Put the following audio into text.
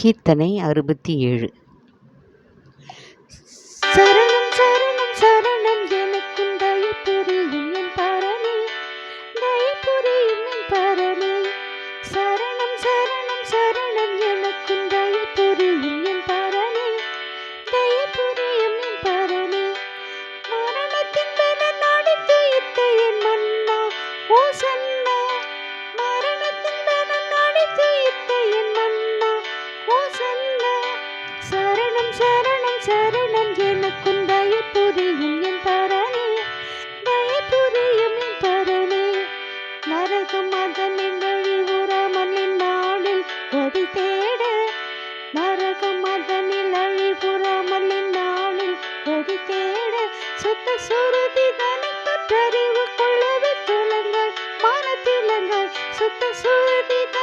கீர்த்தனை அறுபத்தி ஏழு. சரணம் எனக்கும் தயை என் பரனே. தயை என் பரனே. நரகம் அதனின் வழி உறாமலின் நாளில் கதி தேட. நரகம் அதனில் அழிபுறாமலின் நாளில் கதி தேட. சுத்த சுருதி தனி கற்றறிவு கொள்ளவே துலங்கள் மானத்திலங்கள் சுத்த சுருதி